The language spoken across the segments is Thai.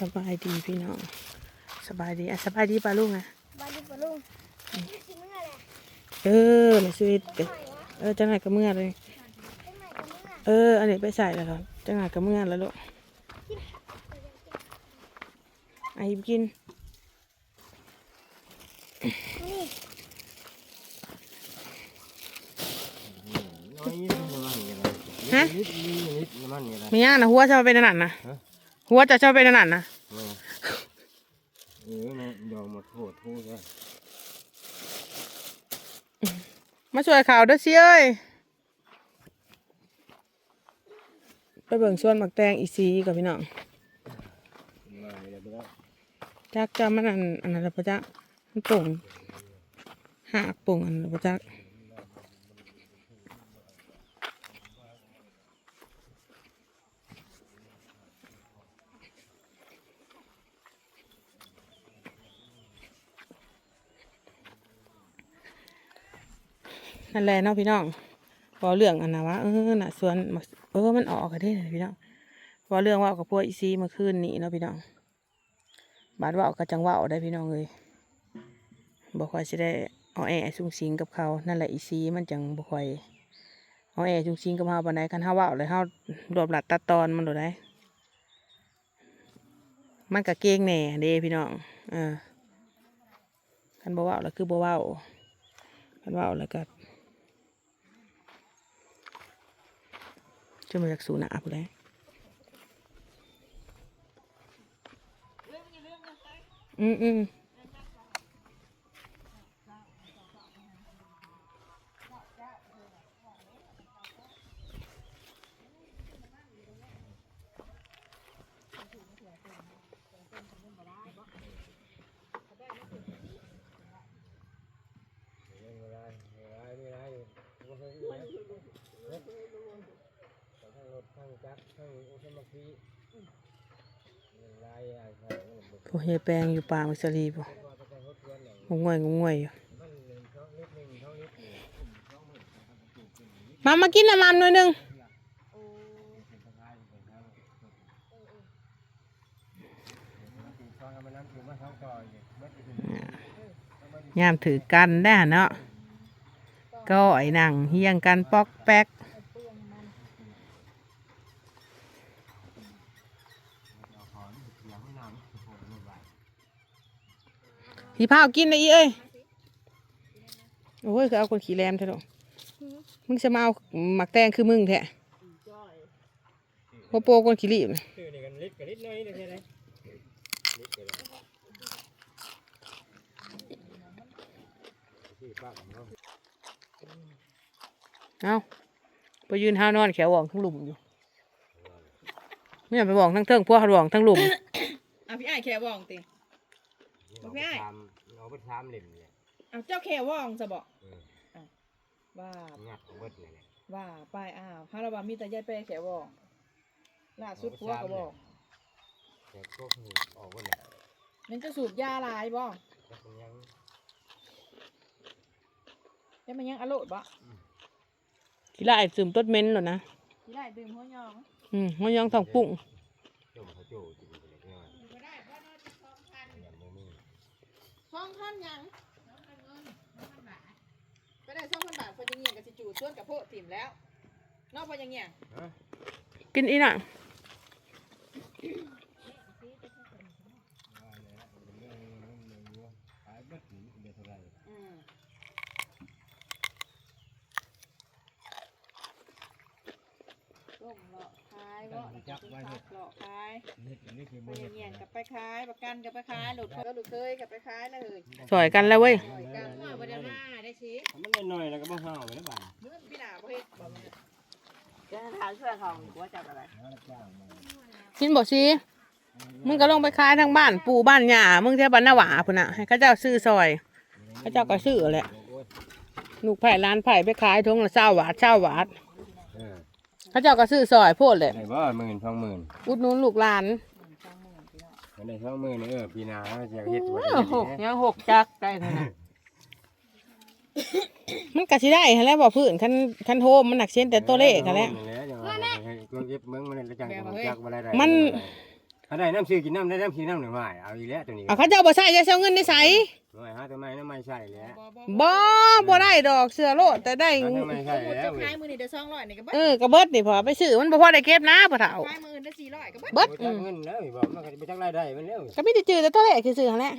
สบายดีพี่น้องสบายดีอะสบายดีป่ะลุงอะบาดีปะลุงกินเมื่อไหร่เออมาชีวิตเด้อเออจังไหนก็เมื่อเลยเป็นใหม่กับเมื่อเอออันนี้ไปใส่แล้วเหรอจังไหนก็เมื่อแล้วลูกไอ้กินนี่น้อยนิดน้ำมันนี่อะไรนิดนิดนิดน้ำมันนี่อะไรมีย่างนะหัวจะมาเป็นอันนั่นนะ หัวจะชอบเป็นอันนั่นนะเออเออเนี่ยดอกหมดโทษทูใช่มาช่วยข่าวเด้วยสิเอ้ยไปเบิ่งส่วนหมักแตงอีซีกับพี่น้องมาเลยไปแล้วจักจะมันอันอันนั้นละปะจักมันป่งหักป่งอันนั้นละปะจัก นั่นแหละเนาะพี่น้องพอเรื่องอันนะว่าเออน่ะส่วนเออมันออกกันได้พี่น้องพอเรื่องว่ากับพวกอีซีเมื่อคืนนี้เนาะพี่น้องบาดว่าก็จังว่าได้พี่น้องเลยบ่ค่อยสิได้เอาแอสุงสิงกับเขานั่นแหละอีซีมันจังบ่ค่อยเอาแอสุงสิงกับเฮาปานใดคันเฮาว้าเลยเฮารวบลัดตัดตอนมันโดดได้มันก็เก่งแหน่เด้พี่น้องเออคันบ่เว้าแล้วคือบ่เว้าคันเว้าแล้วก็ จะมาจากสูหนาผู้วอืมอืมไรไม่ไรไม่ไรไม่เคยไม่ทั้งรถทั้ งจักรทั้งอุตมะพีไม่ไรอะไรพวกเฮียแปลงอยู่ป่ามิสรีป่งงวยงงวยอยู่มันหนึ่งช่องนิดหนึ่งช่องนิดหนึ่งมามากินน้ำมันหน่อยหนึงช่องมันน้ำถึงมาช่องก่อยเมื่อกี้ยามถือกันได้เนาะก็ไอ้หนังเฮียงกันปอกแป๊ก พี่พาวกินได้อีเอ้ยโอ้ยก็เอาคนขี่แรมเถอะมึงจะมาเอาหมักแตงคือมึงแท้พ่อโปคนขี่รีบน่ะชื่อนี่กันลิบลิดน้อยนี่ใช่ไหมลิดกันที่ป้าของเอาไปยืนห้านอนแขวองทั้งหลุมอยู่ไม่อยากไปหว่องทั้งเทิงพวกหว่องทั้งหลุมอะพี่ไอ้แค่ว่องติ เอาไปทำเอาไปทำเหล่มเนี่ยเอาเจ้าแค่ว่องจะบอกเออว่างัดเอาเบิดเลยเนี่ยว่าไปอ้าวฮาราบามีแต่ยายแปรแค่ว่องล่าสุดพัวก็บอกแต่พวกนี้ออกเบิดเลยมันจะสูบยาหลายบ่แล้วก็ยังยังมันยังอโลดบ่กีฬาไอ้ซึมต้นเม้นหรอนะพี่ได้ดื่มหัวยองอืมมันยังต้องปุ่งจมเขาโจ้จริงๆเลยเนี่ยอย่างโมมี่ ส องพันยังก็ได้สองพันบาทพอยังเงี้ยกับสิจูดส่วนกับพวกถิ่มแล้วนอกพอยังเงี้ยกินอีหน่ะ ขายเบิดหนีเดือดเท่าไหร อืมต้มหลอกขายบ่แล้วก็ไปพักหลอกขายนี่นี่คือไปมือเงียนๆกับไปขายประกันกับไปขายหลุดก็หลุดเคยกับไปขายนะเฮ้ยสอยกันแล้วเว้ยปล่อยกันว่าบ่ได้มาได้สิมันได้หน่อยแล้วก็บ่ห่าวไปแล้วบ้านมื้อพี่หน้าบ่เฮ็ดบ่มันจะถามช่วยเขาหัวจับอะไรกินบ่สิมึงก็ลงไปขายทางบ้าน ปู่บ้านหญ้ามึงแถวบ้านนาหวาพุ่นน่ะให้เขาเจ้าซื้อซอยเขาเจ้าก็ซื้อแหละลูกไผ่ร้านไผ่ไปขายทงละเศร้าบาทเศร้าบาทเออ เขาเจ้าก็ซื้อซอยโพดเลยได้บ่หมื่นสองหมื่นอุดหนุนลูกหลานมันได้สองหมื่นเออปีหน้าเขาจะเฮ็ดตัวโอ้ได้โหดียังหกจักได้เท่านั้นมันก็สิได้หั่นแหล้วบ่พื้นคันคันโฮมมันหนักเส้นแต่ตัวเลขกันแหล้วแล้วจังว่าก็เก็บเมืองมันแล้วจังจักบ่ได้มัน ถ้าได้น้ำซื้อกินน้ำได้น้ำซื้อน้ำหนึ่งไม้เอาอีกแล้วตัวนี้อะเขาเจ้าบ่ใส่จะเอาเงินได้ใส่หน่อยฮะทำไมน้ำไม่ใช่แล้วบ่บ่ได้ดอกเสือโลดแต่ได้ทำไมใช่สมมุติแล้วเจ้าขายมือนี่เดี๋ยวสองร้อยนี่ก็เบิดเออกระเบิดนี่พอไปซื้อมันบ่พอได้เก็บนะพ่อเฒ่าขายมืออื่นได้สี่ร้อยก็เบิดเบิดจักเงินแล้วบอกมันก็ไปจักรายได้มันแล้วก็มีแต่จือแต่ตัวเลขซื่อๆหั่นแหละ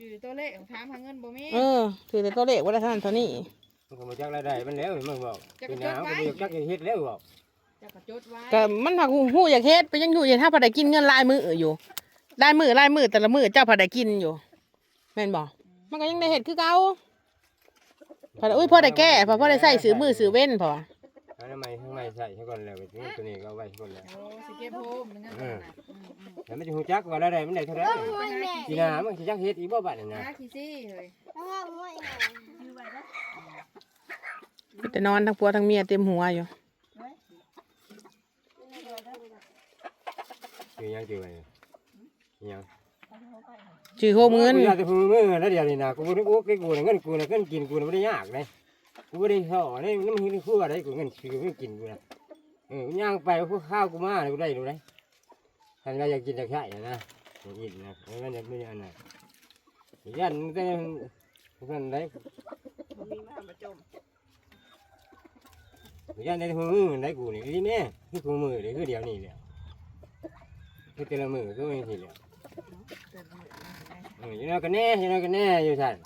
จือตัวเลขถามหาเงินบ่มีเออถือแต่ตัวเลขว่าได้เท่านั้นเท่านี้มันก็มาจักรายได้มันแล้วมันบอกเป็นหนาวก็ไปจักเฮ็ดแล้วบอกเจะก็จดไว้ก็มันผักหู้อยากเฮ็ดไปยังอยู่อย่างถ้าพอได้กินเงินลายมืออยู่ลายมือลายมือแต่ละมือเจ้าพอได้กินอยู่แม่นบ่มันก็ยังได้เฮ็ดคือเก่าพอได้อุ้ยพอได้แก้พอพอได้ใส่ซื้อมือซื้อเว้นพออันนั้นไม่ข้างในใส่ใช่ก่อนแล้วตัวนี้ก็ไว้ก่อนแล้วโอ้สิเก็บโฮมนึงเงินน่ะอืมอืมแล้วมันจะหูจักว่าอะไรมันได้เท่าไหร่โอ้ยแม่ทีหน้ามันสิจักเฮ็ดอีกบ่บัดนี่นะหาขี้ซี่เฮ้ยแล้วว่าโอ้ยแม่แต่นอนทั้งผัวทั้งเมียเต็มหัวอยู่ คือยังคือไงยังจือโฮมเงินกูอยากจะพูดมึงแล้วเดี๋ยวนี้นะกูบ่ได้โอ้กูกูเงินกูน่ะเงินกินกูน่ะบ่ได้ยากเลยกูบ่ได้ห่อนี่มันมันคืออะไรกูเงินคือเงินกินกูน่ะเออย่างไปพวกข้าวกูมากูได้ดูได้ท่านว่าอยากกินอยากใช้นะอยากกินนะมันจะไม่อันนั้นยันแต่ท่านได้บ่มีมาประจมยันได้หัวมือได้กูนี่ดีแม่คือหัวมือนี่คือเดียวนี่แหละ คือแต่ละมือก็ไม่ทีเดียวเออยังไงกันแน่ยังไงกันแน่อยู่ท่าน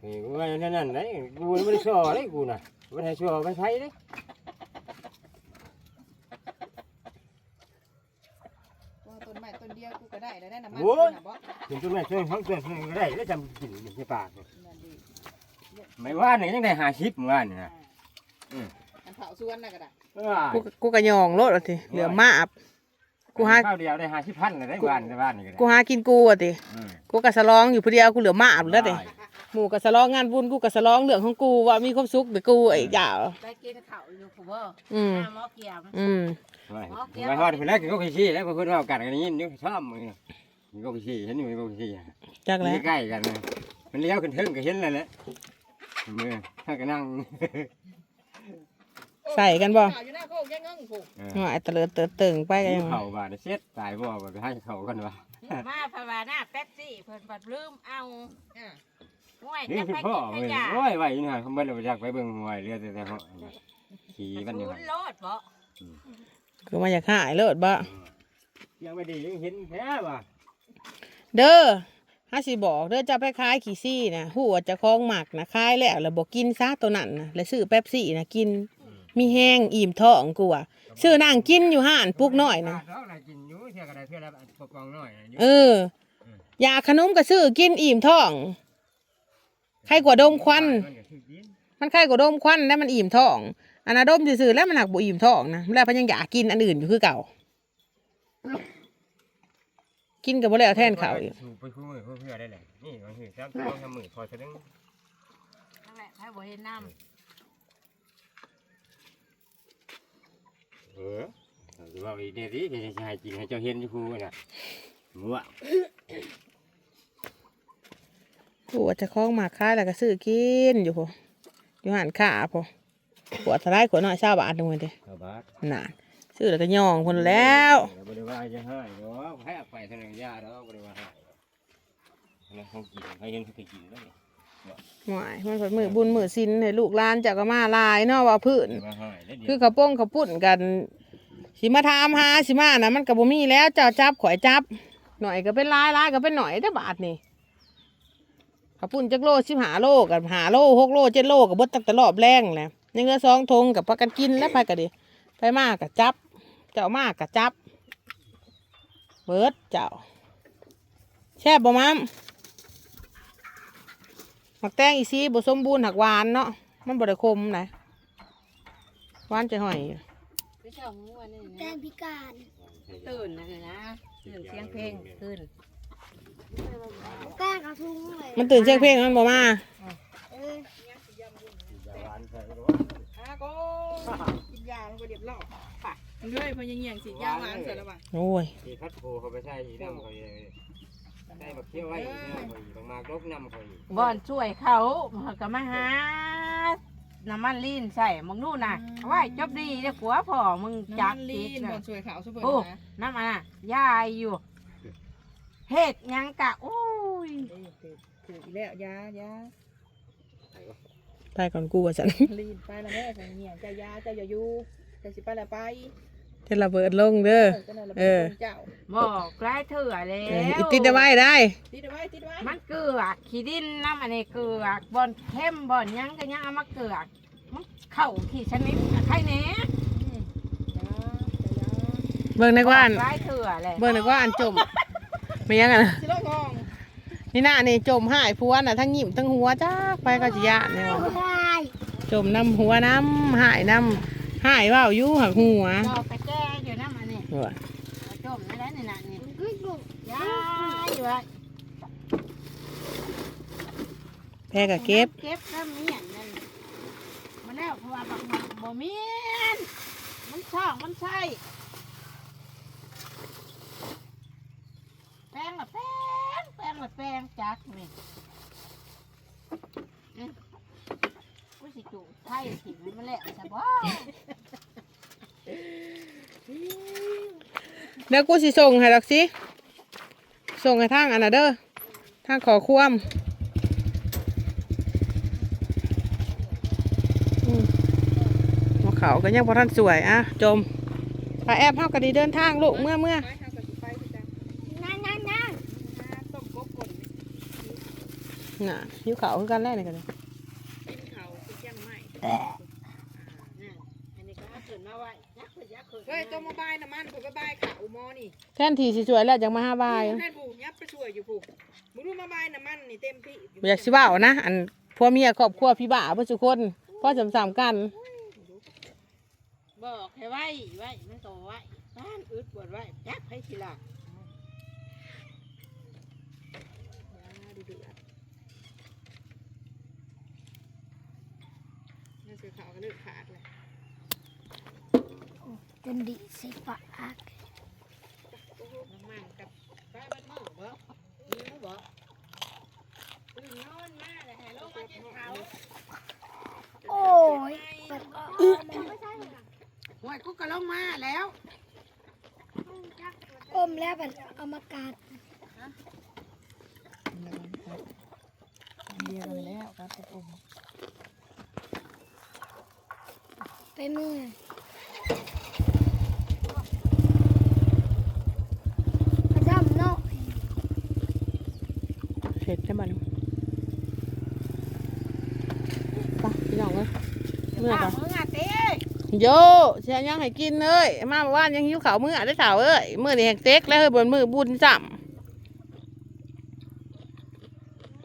เออกูว่านั่นนั่นได้กูไม่ได้ช่อได้กูน่ะไม่ได้ช่อไม่ใช่ได้ว่าต้นไม้ต้นเดียวกูก็ได้ได้ได้น้ำมันโอ้ยน่ะบ่ถึงต้นไม้ต้นเขาต้นเขาก็ได้แล้วจำกินในปากนั่นดิไม่ว่าเนี่ยยังได้หาชิปว่านี่นะอันเผาสวนน่ะก็ได้กูกูกระยองโลดเอาติเหลือมาบ กูหาข้าวเดียวได้หาชิพันเลยได้บ้านในบ้านนี่ก็ได้กูหากินกูอะติกูกะสะลองอยู่ผู้เดียวกูเหลือมาบแล้วติหมู่กะสะลองงานบุญกูกะสะลองเรื่องของกูว่ามีความสุขแต่กูไอ้ย่าได้กินข้าวอยู่ผู้บ่อืมหน้าหมอเกียมอืมไม่ทอดไปแล้วกินก็ขี้ชี้แล้วก็พูดว่ากัดกันนี่นี่ชอบมือกินก็ขี้ชี้เห็นอยู่ก็ขี้ชี้จักแล้วใกล้กันนะมันเลี้ยวขึ้นถึงก็เห็นแล้วแหละมือถ้าก็นั่ง ใส่กันบ่ข้าวอยู่หน้าโคกยังเงิ้งผูกว่าไอ้เตลิดเติดตึงไปกันยังเข่าบาดเช็ดตายบ่ไปให้เข่ากันวะมาภาวนาแป๊บซี่เพิ่นบัดลืมเอาอ่าห่วยนี่จะคือไปพ่อกินเว้ยขยะโอ้ยไว้นี่ฮะเขาไม่ได้อยากไปเบิ่งหวยเรือแต่แต่เขาขี่มันอยู่ศูนย์โลดบ่คือมาอยากหายเลิศบ่ ยังไม่ดียังเห็นแท้ว่ะเด้อฮาสิบอกเด้อจะไปขายขี้ซี่นะหัวจะคล้องหมักนะขายแล้วแล้วบอกกินซะตัวนั้นนะแล้วซื้อแป๊บซี่นะกิน มีแห้งอิ่มท้องกูอะซื้อนางกินอยู่ห้านปุกน้อยนะเราอะไรกินอยู่เท่ากันได้เท่าละปกปองน้อยเออยาขนมก็ซื้อกินอิ่มท้องใครกว่าดมควัน มันใครกว่าดมควันแล้วมันอิ่มท้องอันนั้นดมซื่อๆแล้วมันหักบ่อิ่มท้องนะแล้วพันยังอยากกินอันอื่นอยู่คือเก่า กินกับบ่แล้วแทนเขาวอยู่สูบไปคู่มือคู่เพื่อได้แหละนี่มันคือซ้ำต้องทำมือพอจะดึง นั่นแหละให้บ่เห็นน้ำ เออหรือว่าอีเดียดิจะให้กินให้เจ้าเห็นอยู่คู่น่ะมัวปวดจะคล้องหมากค้ายแล้วก็ซื้อกินอยู่พออยู่หันขาพอปวดทลายขวดน้อยเศร้าบาทหนึงเลยเด้กบาดน่ะซื้อแล้วก็ย่องคนแล้วบริวารจะให้เนาะให้ไปทางยาแล้วบริวารให้แล้วเขากินเขาเห็นเขาไปกินแล้ว หมายมันเปิดมือบุญมือสินให้ลูกหลานเจากก็มาหลายเนาะว่าพื้นบริวารให้แล้วคือเขาวโป้งเขาวปุ่นกัน สิมาถามหาสิมานะมันก็บ่มีแล้วเจ้าจับข่อยจับ หน่อยก็เป็นหลายหลายก็เป็นหน่อยได้อบาทนี่เขาวปุ่นจักโลสิบหาโลกับหาโลหกโลเจ็ดโลกับเบดตั้งแต่รอบแรงแหละยังเหลือสองทงกับพักกันกินแล้วไปกันดิไปมากกับจับ เจ้ามากกับจับ เบิดเจ้า แช่บบ่มัม หมักแตงอีซีบ่สมบูรณ์หักหวานเนาะมันบ่ได้คมนะหวานจะห่อยอยู่ไปช่องวันนี้แตนะงพิการตื่นนะนะตื่นเสียงเพลงขึ้นแป้งกระทุงเลยมันตื่นเช้งเพลงมันบ่มาเอออะก็กินยามันก็เรียบร้อยปะเรื่อยพอยังเงี่ยงสิยาหวานเสร็จแล้วว่ะโอ้ยที่พัดโพเขาไปใช้น้ำเขาใช้บักเขี้ยวไว้บาง มากรบน้ำเขาบ่อนช่วยเขาเขาก็มาหาน้ำมันลีนใส่มึงนู่นน่ะเอาไว้จบดีเด้อผัวพ่อมึงจัจักกลีติดนน่ะบอนช่วยเขาซุปเปอร์โอ้ นะน้ำมันน่ะยายอยู่เฮ็ดหยังกะโอ้ยเอ้ยถือถืออีกแล้วยายาไปก่อนกูว่าสันลีนไปแล้วแม่ใส่เงี่ยเจ้ายาเจ้าอย่าอยู่เจ้าสิไปแล้วไป จะระเบิดลงเด้อก็นั่นแหละเออเป็นเจ้าบอกหลายเถื่อแล้เออวอีติดเอาไว้ได้ ติดเอาไว้ติดเอาไว้มันเกลือกขี้ดินน้ำอันนี้เกลือกบอนเข้มบอนหยังก็ยังเอามาเกลือกมันเข้าขี้ชนิดใครแหน่อืมยาเจ้ายาเบิ่งในกว่าอันหลายเถื่อเลยเบิ่งในกว่าอันจมไม่ยังอะนะสิโลกองนี่น่ะนี่จมหายพัวน่ะทั้งหยิมทั้งหัวจ้าไปก็สิยะเนี่ยว่ะใช่จมน้ำหัวน้ำหายน้ำหายว่าวอยู่หักหัวดอกกระแจอยู่ น้ำอันนี้ว่ะเอาจมนั่นแหละนี่นะนี่ก็อยู่ยายอยู่ว่าแพ้ก็เก็บเก็บน้ำเมียนนั่นมาแล้วเพราะว่าบางมันบ่เมียนมันช่องมันใช่แป้งละแป้งแป้งละแป้งจักนี่อืมกูสิจูไทยถิ่นมันมาแล้วใช่บ่ เดี๋ยวกูสิส่งให้ดอกสิส่งให้ทางอันน่ะเด้อทางขอความอืมหัวเขาก็ยังพอท่านสวยอะจมพาแอบเฮาก็ดีเดินทางลูกเมื่อเมื่อไปทางกับสิไปคือจันั่นนั่นนั่นหาต้มกบก่อนน่ะหิวเขาคือกันแรกเลยกันเลย ตัวโมบายน้ำมันผมไปบายเขาหมอนี่แท่นทีสิสวยแล้วจังมาห้าบายแม่ผูกยับไปช่วยอยู่ผูกมึงรู้มาบายน้ำมันนี่เต็มที่บ่อยากสิเว้านะอันพ่อเมียครอบครัวพี่บ่าเพื่อสุคนพ่อสำสามกัน บอกให้ไว้ไว้มันโตไว้บ้านอึดปวดไว้ยักษ์ให้ทีหลังดูดูนี่คือเขาก็เลือกขาดเลย จนดีสิปากน้ำมันกับไฟมันหม้อบ่นิ้วบ่ตื่นนอนมาเลยให้ลงมากินข้าวโอ้ยปากไม่ใช่หวยกูก็ลงมาแล้วอมแล้วแบบเอามากาดเดียวกันแล้วครับผมไปมือพระดำเนาะ เห็ดได้บ้านึงไปพี่น้องเลยเมื่อข้ากัวนมึงอะเต้โยเสียยังให้กินเลยมาเมื่อวานยังหิวข้าวมื้อได้สาวเอ้ยมื้อนี้แหกเต็กแล้วเฮ้ยบนมื้อบุญซ้ำ